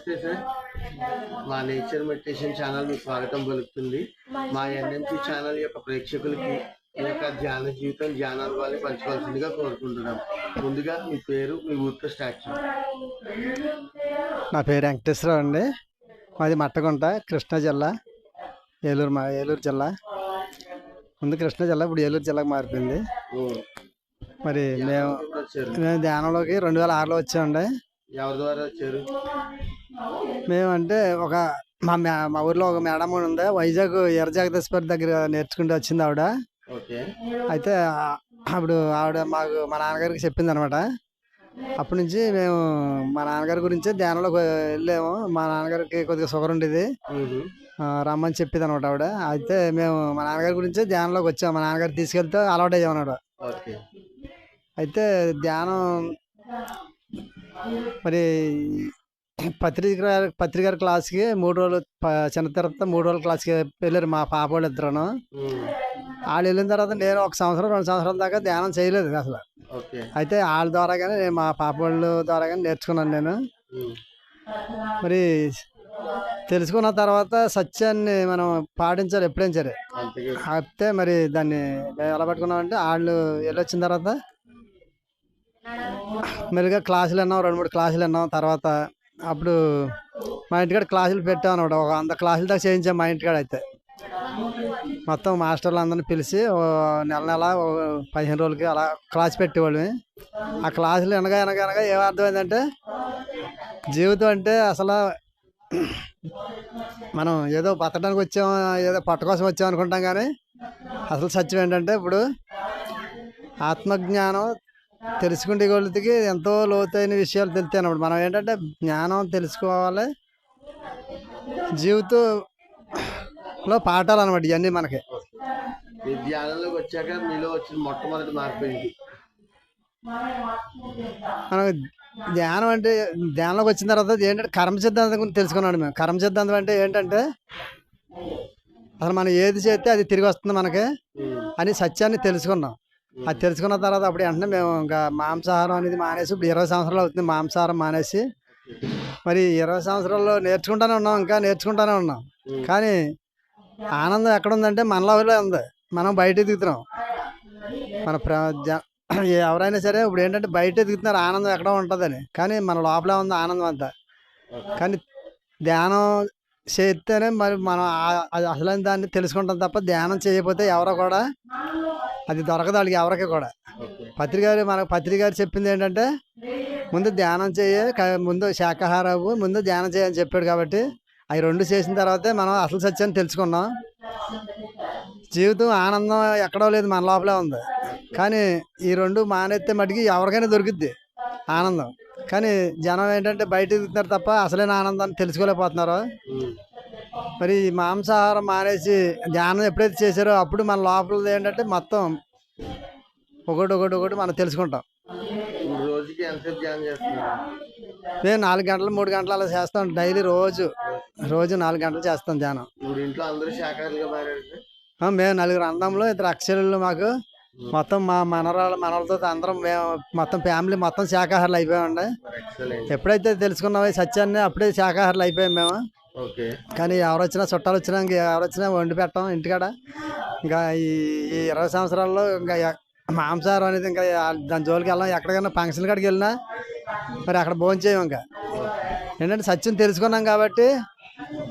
నమస్తే సార్. మా nature meditation channel మీకు స్వాగతం పలుకుతుంది. మా ఎన్ఎంపి ఛానల్ యొక్క ప్రేక్షకులకి ఈ యొక్క ధ్యాన జీవితం ధ్యానాలు పంచుకోవాల్సిందిగా కోరుకుంటున్నాం. ముందుగా మీ పేరు మీ ఊరితో స్టార్ట్ నా పేరు వెంకటేశ్వరరావు అండి. మాది మట్టగుంట కృష్ణా జిల్లా ఏలూరు మా ఏలూరు జిల్లా. ముందు కృష్ణా జిల్లా ఇప్పుడు ఏలూరు జిల్లాకు మారిపోయింది. మరి మేము ధ్యానంలోకి రెండు వేల ఆరులో వచ్చామండి. ఎవరి ద్వారా వచ్చారు? మేము అంటే ఒక మా మే- ఊర్లో ఒక మేడం ఉంది. వైజాగ్ ఎర్రజగదీశ్వరి దగ్గర నేర్చుకుంటూ వచ్చింది ఆవిడ. అయితే అప్పుడు ఆవిడ మాకు మా నాన్నగారికి చెప్పింది అనమాట అప్పటి నుంచి మేము మా నాన్నగారి గురించి ధ్యానంలోకి వెళ్ళాము. మా నాన్నగారికి కొద్దిగా షుగర్ ఉండేది. రమ్మని చెప్పింది అనమాట ఆవిడ. అయితే మేము మా నాన్నగారి గురించి ధ్యానంలోకి వచ్చాం మా నాన్నగారు తీసుకెళ్తే అలవాటు అయ్యాం అన్నాడు ఓకే. అయితే ధ్యానం మరి పత్రిక పత్రిక క్లాస్కి మూడు రోజులు చిన్న తర్వాత మూడు రోజుల క్లాస్కి వెళ్ళారు మా పాప వాళ్ళు ఇద్దరును. వాళ్ళు వెళ్ళిన తర్వాత నేను ఒక సంవత్సరం రెండు సంవత్సరాల దాకా ధ్యానం చేయలేదు అసలు. అయితే వాళ్ళ ద్వారా కానీ నేను మా పాప వాళ్ళ ద్వారా కానీ నేర్చుకున్నాను నేను. మరి తెలుసుకున్న తర్వాత సత్యాన్ని మనం పాటించాలి ఎప్పుడైనా సరే. అయితే మరి దాన్ని ఎలా పట్టుకున్నామంటే వాళ్ళు వెళ్ళొచ్చిన తర్వాత మెల్లిగా క్లాసులు విన్నాం రెండు మూడు క్లాసులు విన్నాం. తర్వాత అప్పుడు మా ఇంటికాడ క్లాసులు పెట్టాం అనమాట ఒక వంద క్లాసుల దాకా చేయించాం మా ఇంటికాడ అయితే. మొత్తం మాస్టర్లు అందరిని పిలిచి ఓ నెల నెల పదిహేను రోజులకి అలా క్లాస్ పెట్టేవాళ్ళమి. ఆ క్లాసులు వెనక వెనక అనగా ఏం అర్థమైందంటే జీవితం అంటే అసలు మనం ఏదో బతకడానికి వచ్చాం ఏదో పట్ట కోసం వచ్చాం అనుకుంటాం కానీ అసలు సత్యం ఏంటంటే ఇప్పుడు ఆత్మజ్ఞానం తెలుసుకుంటే కొలిదికి ఎంతో లోతైన విషయాలు తెలుస్తాయి అన్నమాట. మనం ఏంటంటే జ్ఞానం తెలుసుకోవాలి. జీవితంలో పాఠాలు అనమాట ఇవన్నీ మనకి. ఈ ధ్యానంలోకి వచ్చాక మీలో వచ్చిన మొట్టమొదటి మార్పు ఏంటి? మనం ధ్యానం అంటే ధ్యానంలోకి వచ్చిన తర్వాత ఏంటంటే కర్మ సిద్ధాంతం గురించి తెలుసుకున్నాడు మేము. కర్మ సిద్ధాంతం అంటే ఏంటంటే అసలు మనం ఏది చేస్తే అది తిరిగి వస్తుంది మనకి. అని సత్యాన్ని తెలుసుకున్నాం. అది తెలుసుకున్న తర్వాత అప్పుడు వెంటనే మేము ఇంకా మాంసాహారం అనేది మానేసి ఇప్పుడు ఇరవై సంవత్సరాలు అవుతుంది మాంసాహారం మానేసి. మరి ఇరవై సంవత్సరాల్లో నేర్చుకుంటానే ఉన్నాం ఇంకా నేర్చుకుంటానే ఉన్నాం. కానీ ఆనందం ఎక్కడ ఉందంటే మనలో ఉంది. మనం బయట దిగుతున్నాం మన ఎవరైనా సరే ఇప్పుడు ఏంటంటే బయట దిగుతున్నారు ఆనందం ఎక్కడ ఉంటుందని. కానీ మన లోపలే ఉంది ఆనందం అంతా. కానీ ధ్యానం చేస్తేనే మరి మనం అసలైన దాన్ని తెలుసుకుంటాం తప్ప ధ్యానం చేయకపోతే ఎవరో కూడా అది దొరకదు వాళ్ళకి ఎవరికి కూడా. పత్రికారు మనకు పత్రికారు చెప్పింది ఏంటంటే ముందు ధ్యానం చేయ ముందు శాకాహారము ముందు ధ్యానం చేయని చెప్పాడు కాబట్టి అవి రెండు చేసిన తర్వాతే మనం అసలు సత్యాన్ని తెలుసుకున్నాం. జీవితం ఆనందం ఎక్కడో లేదు మన లోపలే ఉంది. కానీ ఈ రెండు మానేస్తే మటుకి ఎవరికైనా దొరుకుద్ది ఆనందం. కానీ జనం ఏంటంటే బయట దిగుతున్నారు తప్ప అసలైన ఆనందాన్ని తెలుసుకోలేకపోతున్నారు. మరి మాంసాహారం మానేసి ధ్యానం ఎప్పుడైతే చేశారో అప్పుడు మన లోపల ఏంటంటే మొత్తం ఒకటి ఒకటి ఒకటి మనం తెలుసుకుంటాం. రోజుకి ఎంతసేపు ధ్యానం చేస్తున్నారు? మేము నాలుగు గంటలు మూడు గంటలు అలా చేస్తాం. డైలీ రోజు రోజు నాలుగు గంటలు చేస్తాం ధ్యానం. ఇప్పుడు ఇంట్లో అందరూ శాఖాహారులుగా మారారు మేము నలుగురు అందంలో ఇద్దరు అక్షరులు మాకు. మొత్తం మా మనవరాలు మనవలతో అందరం మేము మొత్తం ఫ్యామిలీ మొత్తం శాకాహారులు అయిపోయామండి. ఎప్పుడైతే తెలుసుకున్నామో సత్యాన్ని అప్పుడే శాకాహారులు అయిపోయాం మేము. కానీ ఎవరు వచ్చినా చుట్టాలు వచ్చినా ఇంకా ఎవరు వచ్చినా వండి పెట్టాం ఇంటికాడ. ఇంకా ఈ ఇరవై సంవత్సరాల్లో ఇంకా మాంసాహారం అనేది ఇంకా దాని జోలికి వెళ్ళాం. ఎక్కడికైనా ఫంక్షన్ కాడికి వెళ్ళినా మరి అక్కడ భోజనం చేయం ఇంకా. ఏంటంటే సత్యం తెలుసుకున్నాం కాబట్టి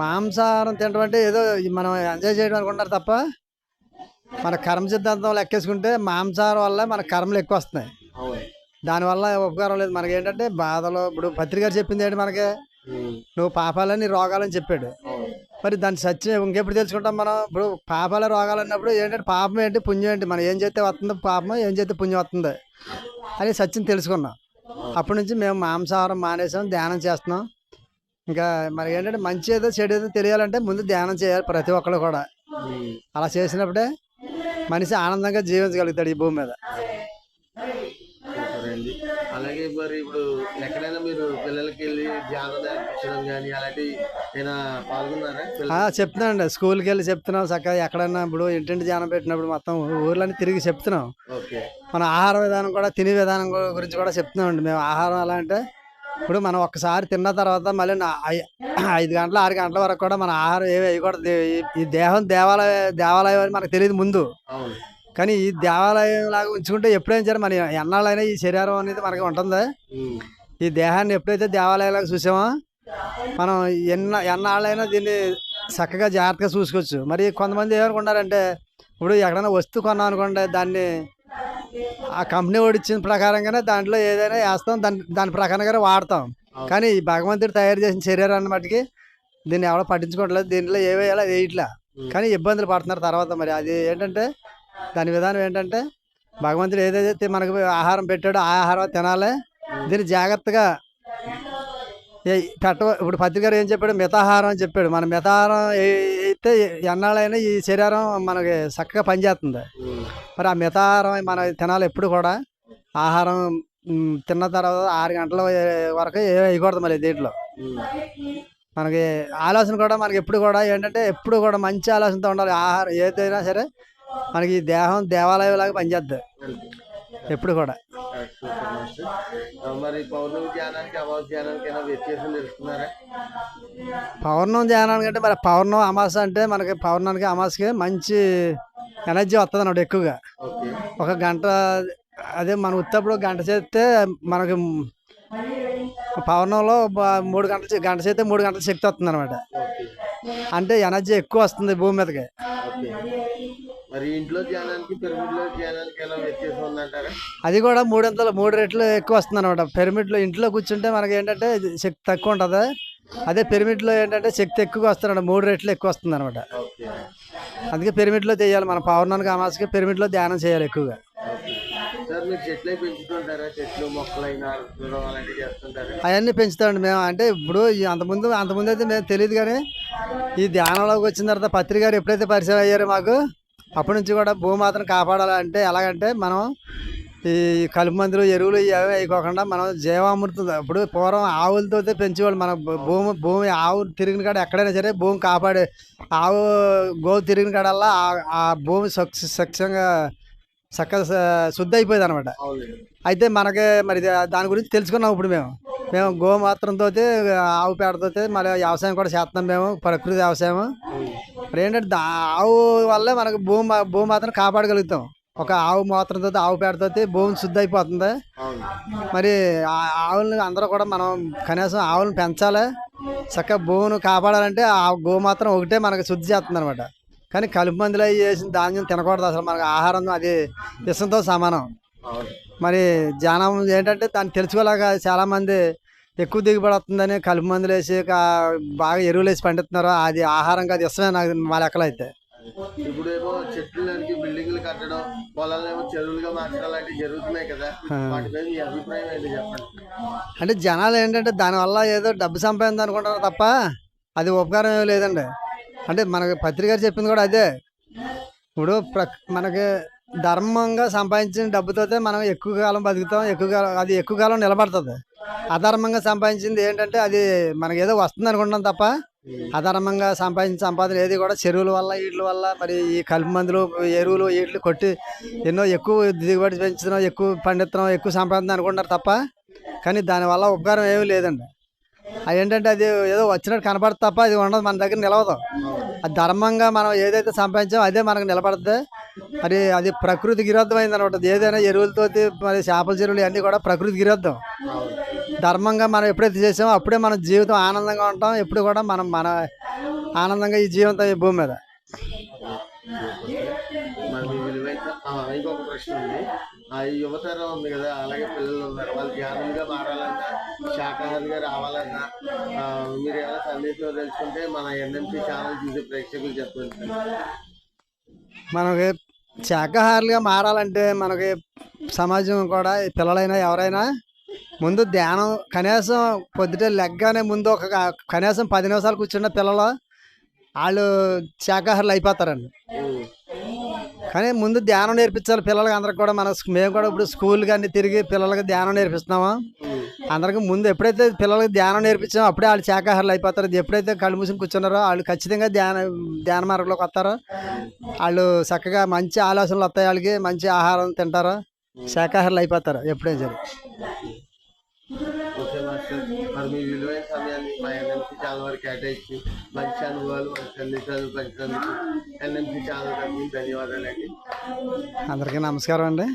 మాంసాహారం తినడం అంటే ఏదో మనం ఎంజాయ్ చేయడం అనుకుంటారు తప్ప మన కర్మ సిద్ధాంతం లెక్కేసుకుంటే మాంసాహారం వల్ల మన కర్మలు ఎక్కువ వస్తున్నాయి. దానివల్ల ఉపకారం లేదు. మనకి ఏంటంటే బాధలు. ఇప్పుడు పత్రిక చెప్పింది ఏంటి మనకి. నువ్వు పాపాలని రోగాలని చెప్పాడు. మరి దాని సత్యం ఇంకెప్పుడు తెలుసుకుంటాం మనం? ఇప్పుడు పాపాల రోగాలు అన్నప్పుడు ఏంటంటే పాపం ఏంటి పుణ్యం ఏంటి? మనం ఏం చేస్తే వస్తుందో పాపం ఏం చేస్తే పుణ్యం వస్తుంది అని సత్యం తెలుసుకున్నాం. అప్పటి నుంచి మేము మాంసాహారం మానేసాం ధ్యానం చేస్తున్నాం. ఇంకా మరి ఏంటంటే మంచి ఏదో చెడు ఏదో తెలియాలంటే ముందు ధ్యానం చేయాలి ప్రతి ఒక్కరు కూడా. అలా చేసినప్పుడే మనిషి ఆనందంగా జీవించగలుగుతాడు ఈ భూమి మీద. నేర్పించడం కానీ ఏమైనా పాల్గొన్నారా? పిల్లలు చెప్తున్నానండి. స్కూల్కి వెళ్ళి చెప్తున్నాం. చక్కగా ఎక్కడైనా ఇప్పుడు ఇంటింటి ధ్యానం పెట్టినప్పుడు మొత్తం ఊర్లన్నీ తిరిగి చెప్తున్నాం. ఓకే. మన ఆహార విధానం కూడా తినే విధానం గురించి కూడా చెప్తున్నామండి. మేము ఆహారం ఎలా అంటే ఇప్పుడు మనం ఒక్కసారి తిన్న తర్వాత మళ్ళీ ఐదు గంటల ఆరు గంటల వరకు కూడా మన ఆహారం ఏమి వేయకూడదు. ఈ- ఈ దేహం దేవాలయ దేవాలయం అని మనకు తెలియదు ముందు. కానీ ఈ దేవాలయం లాగా ఉంచుకుంటే ఎప్పుడైనా సరే మన ఎన్నాళ్ళైనా ఈ శరీరం అనేది మనకి ఉంటుంది. ఈ దేహాన్ని ఎప్పుడైతే దేవాలయాలకు చూసామో మనం ఎన్న ఎన్నాళ్ళైనా దీన్ని చక్కగా జాగ్రత్తగా చూసుకోవచ్చు. మరి కొంతమంది ఏమనుకుంటారంటే ఇప్పుడు ఎక్కడైనా వస్తువు కొన్నాం అనుకోండి దాన్ని ఆ కంపెనీ వాడు ఇచ్చిన ప్రకారంగానే దాంట్లో ఏదైనా వేస్తాం దాని దాని ప్రకారంగానే వాడతాం. కానీ ఈ భగవంతుడు తయారు చేసిన శరీరాన్ని మట్టుకి దీన్ని ఎవడో పట్టించుకోవట్లేదు దీంట్లో ఏ వేయాలో అది వేయట్లే కానీ ఇబ్బందులు పడుతున్నారు తర్వాత మరి. అది ఏంటంటే దాని విధానం ఏంటంటే భగవంతుడు ఏదైతే మనకు ఆహారం పెట్టాడో ఆ ఆహారం తినాలి దీన్ని జాగ్రత్తగా ఏ- పెట్ట ఇప్పుడు పత్రికారు ఏం చెప్పాడు? మితాహారం అని చెప్పాడు. మన మితాహారం అయితే ఎన్నాళ్ళైనా ఈ శరీరం మనకి చక్కగా పనిచేస్తుంది. మరి ఆ మితాహారం మనం తినాలి ఎప్పుడు కూడా. ఆహారం తిన్న తర్వాత ఆరు గంటల వరకు ఏ వేయకూడదు మరి దీంట్లో. మనకి ఆలోచన కూడా మనకి ఎప్పుడు కూడా ఏంటంటే ఎప్పుడు కూడా మంచి ఆలోచనతో ఉండాలి. ఆహారం ఏదైనా సరే మనకి ఈ దేహం దేవాలయం లాగా పనిచేద్ది. ఎప్పుడు కూడా. మరి పౌర్ణమి ధ్యానానికి అమావాస్య ధ్యానానికి ఏమైనా వ్యత్యాసం తెలుసుకున్నారా? పౌర్ణం ధ్యానానికి అంటే మరి పౌర్ణం అమాస అంటే మనకి పౌర్ణానికి అమాసకి మంచి ఎనర్జీ వస్తుంది అన్నమాట ఎక్కువగా. ఒక గంట అదే మనం ఉత్తప్పుడు గంట చేస్తే మనకి బ- మూడు గంటలు గంట చేస్తే మూడు గంటల శక్తి వస్తుంది అనమాట అంటే ఎనర్జీ ఎక్కువ వస్తుంది భూమి మీదకి. మరి ఇంట్లో ధ్యానానికి పిరమిడ్లో ధ్యానానికి ఎలా వ్యత్యాసం ఉందంటారా? అది కూడా మూడింతలు మూడు రెట్లు ఎక్కువ వస్తుంది అనమాట పిరమిడ్లో ఇంట్లో కూర్చుంటే మనకి ఏంటంటే శక్తి తక్కువ ఉంటుంది. అదే పిరమిడ్లో ఏంటంటే శక్తి ఎక్కువ వస్తుంది మూడు రెట్లు ఎక్కువ వస్తుంది అనమాట అందుకే పిరమిడ్లో చేయాలి. మన పౌర్ణానికి అమాసకి పిరమిడ్లో ధ్యానం చేయాలి ఎక్కువగా. అవన్నీ పెంచుతామండి మేము. అంటే ఇప్పుడు అంతకుముందు అంతకుముందు అయితే మేము తెలియదు కానీ ఈ ధ్యానంలోకి వచ్చిన తర్వాత పత్రిక గారు ఎప్పుడైతే పరిచయం అయ్యారో మాకు అప్పటి నుంచి కూడా భూమాతను కాపాడాలంటే ఎలాగంటే మనం ఈ కలుపు మందులు ఎరువులు ఇవి వేయకోకుండా మనం జీవామృతం ఇప్పుడు పూర్వం ఆవులతో పెంచేవాళ్ళు. మన భూమి భూమి ఆవు తిరిగిన కాడ ఎక్కడైనా సరే భూమి కాపాడే ఆవు గోవు తిరిగిన కాడల్లా ఆ- భూమి స్వచ్ఛ స్వచ్ఛంగా చక్కగా శుద్ధి అయిపోయింది అనమాట అయితే మనకి మరి దాని గురించి తెలుసుకున్నాం ఇప్పుడు మేము. మేము గోమాత్రంతో ఆవు పేడతో మళ్ళీ వ్యవసాయం కూడా చేస్తున్నాం మేము ప్రకృతి వ్యవసాయం మరి ఏంటంటే దా- ఆవు వల్లే మనకు భూమి భూమాతను కాపాడగలుగుతాం. ఒక ఆవు మూత్రంతో ఆవు పేడతో భూమి శుద్ధి అయిపోతుంది. మరి ఆ ఆవులను అందరూ కూడా మనం కనీసం ఆవులను పెంచాలి. చక్కగా భూమిని కాపాడాలంటే ఆ గోమాత్రం ఒకటే మనకు శుద్ధి చేస్తుంది అనమాట కానీ కలుపు మందులు అవి చేసిన ధాన్యం తినకూడదు అసలు మనకు ఆహారం అది విషంతో సమానం. మరి జానం ఏంటంటే దాన్ని తెలుసుకోలేక చాలామంది ఎక్కువ దిగుబడి వస్తుందని కలుపు మందులు వేసి బాగా ఎరువులు వేసి పండిస్తున్నారు. అది ఆహారం కాదు ఇష్టమే నాకు మా లెక్కలో అయితే. ఇప్పుడు ఏమో చెట్లకి బిల్డింగ్లు కట్టడం పొలాలేమో చెరువులుగా మార్చడం లాంటివి జరుగుతున్నాయి కదా. అభిప్రాయం ఏంటి చెప్పండి? అంటే జనాలు ఏంటంటే దానివల్ల ఏదో డబ్బు సంపాదింది అనుకుంటారు తప్ప అది ఉపకారం ఏమీ లేదండి. అంటే మనకి పత్రిక చెప్పింది కూడా అదే. ఇప్పుడు ప్ర మనకి ధర్మంగా సంపాదించిన డబ్బుతోతే మనం ఎక్కువ కాలం బతుకుతాం ఎక్కువ కాలం అది ఎక్కువ కాలం నిలబడుతుంది. అధర్మంగా సంపాదించింది ఏంటంటే అది మనకి ఏదో వస్తుంది అనుకుంటాం తప్ప అధర్మంగా సంపాదించిన సంపాదన ఏది కూడా చెరువుల వల్ల వీటి వల్ల మరి ఈ కలుపు మందులు ఎరువులు వీటిని కొట్టి ఎన్నో ఎక్కువ దిగుబడి పెంచుతున్నాం ఎక్కువ పండిస్తున్నాం ఎక్కువ సంపాదన అనుకుంటున్నారు తప్ప కానీ దానివల్ల ఉపకారం ఏమీ లేదండి. అది ఏంటంటే అది ఏదో వచ్చినట్టు కనపడుతుంది తప్ప అది ఉండదు మన దగ్గర నిలవదు. అది ధర్మంగా మనం ఏదైతే సంపాదించామో అదే మనకు నిలబడుతుంది మరి అది ప్రకృతి విరుద్ధమైంది అనమాట ఏదైనా ఎరువులతో మరి చేపల చెరువులు అన్నీ కూడా ప్రకృతి విరుద్ధం. ధర్మంగా మనం ఎప్పుడైతే చేసామో అప్పుడే మన జీవితం ఆనందంగా ఉంటాం. ఎప్పుడు కూడా మనం మన ఆనందంగా ఈ జీవితం ఈ భూమి మీద. మరి మీ విలువైన ఆ, ఇంకొక ప్రశ్న ఉంది. ఆ ఈ యువతరం ఉంది కదా అలాగే పిల్లలు ఉన్నారు. వాళ్ళు ధ్యానంగా మారాలన్నా శాకాహారిగా రావాలన్నా ఆ, మీరు సందేశం తెలుసుకుంటే మన ఎన్ఎంసీ ఛానల్ చూసే ప్రేక్షకులు చెప్పండి. మనకి శాకాహారులుగా మారాలంటే మనకి సమాజం కూడా పిల్లలైనా ఎవరైనా ముందు ధ్యానం కనీసం పొద్దుటే లెగ్గానే ముందు ఒక కనీసం పది నిమిషాలు కూర్చున్న పిల్లలు వాళ్ళు శాకాహారులు అయిపోతారండి. కానీ ముందు ధ్యానం నేర్పించాలి పిల్లలకి అందరికి కూడా. మన మేము కూడా ఇప్పుడు స్కూల్ కానీ తిరిగి పిల్లలకి ధ్యానం నేర్పిస్తున్నాము? అందరికి ముందు ఎప్పుడైతే పిల్లలకి ధ్యానం నేర్పించామో అప్పుడే వాళ్ళు శాకాహారులు అయిపోతారు. ఎప్పుడైతే కళ్ళు మూసుకుని కూర్చున్నారో వాళ్ళు ఖచ్చితంగా ధ్యాన ధ్యాన మార్గంలోకి వస్తారో. వాళ్ళు చక్కగా మంచి ఆలోచనలు వస్తాయి వాళ్ళకి మంచి ఆహారం తింటారు శాకాహారులు అయిపోతారు ఎప్పుడైనా సరే. Okay master. మరి మీ విలువైన సమయాన్ని మా ఎన్ఎంసీ కేటాయించి మంచి అనుభవాలు మంచి ఎన్ఎంసీ ఛానల్ తరఫున ధన్యవాదాలండి. అందరికీ నమస్కారం అండి.